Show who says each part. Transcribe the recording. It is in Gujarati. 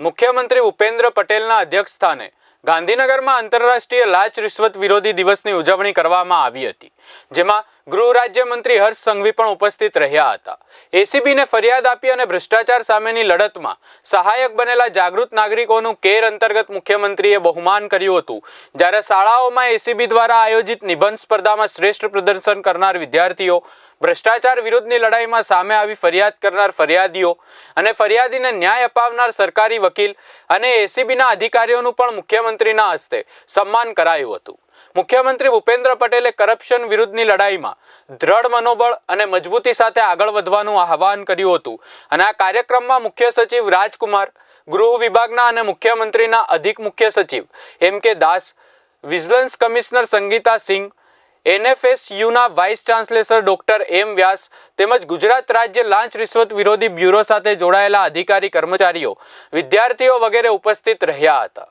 Speaker 1: મુખ્યમંત્રી ભૂપેન્દ્ર પટેલના અધ્યક્ષસ્થાને ગાંધીનગરમાં આંતરરાષ્ટ્રીય લાચ રિશ્વત વિરોધી દિવસની ઉજવણી કરવામાં આવી હતી. જેમાં ગૃહ રાજ્યમંત્રી હર્ષ સંઘવી પણ ઉપસ્થિત રહ્યા હતા. એસીબીને ફરિયાદ આપી અને ભ્રષ્ટાચાર સામેની લડતમાં સહાયક બનેલા જાગૃત નાગરિકોનું કેર અંતર્ગત મુખ્યમંત્રીએ બહુમાન કર્યું હતું. જ્યારે શાળાઓમાં એસીબી દ્વારા આયોજિત નિબંધ સ્પર્ધામાં શ્રેષ્ઠ પ્રદર્શન કરનાર વિદ્યાર્થીઓ ભ્રષ્ટાચાર વિરુદ્ધની લડાઈમાં સામે આવી ફરિયાદ કરનાર ફરિયાદીઓ અને ફરિયાદીને ન્યાય અપાવનાર સરકારી વકીલ અને એસીબીના અધિકારીઓનું પણ મુખ્યમંત્રીના હસ્તે સન્માન કરાયું હતું. મુખ્યમંત્રી ભૂપેન્દ્ર પટેલે કરપ્શન વિરુદ્ધની લડાઈમાં દ્રઢ મનોબળ અને મજબૂતી સાથે આગળ વધવાનું આહવાન કર્યું હતું. અને આ કાર્યક્રમમાં મુખ્ય સચિવ રાજકુમાર, ગૃહ વિભાગના અને મુખ્યમંત્રીના અધિક મુખ્ય સચિવ M K Das, vigilance commissioner Sangeeta Singh એનએફએસયુના vice chancellor doctor M Vyas તેમજ ગુજરાત રાજ્ય લાંચ રિશ્વત વિરોધી બ્યુરો સાથે જોડાયેલા અધિકારી કર્મચારીઓ, વિદ્યાર્થીઓ વગેરે ઉપસ્થિત રહ્યા હતા.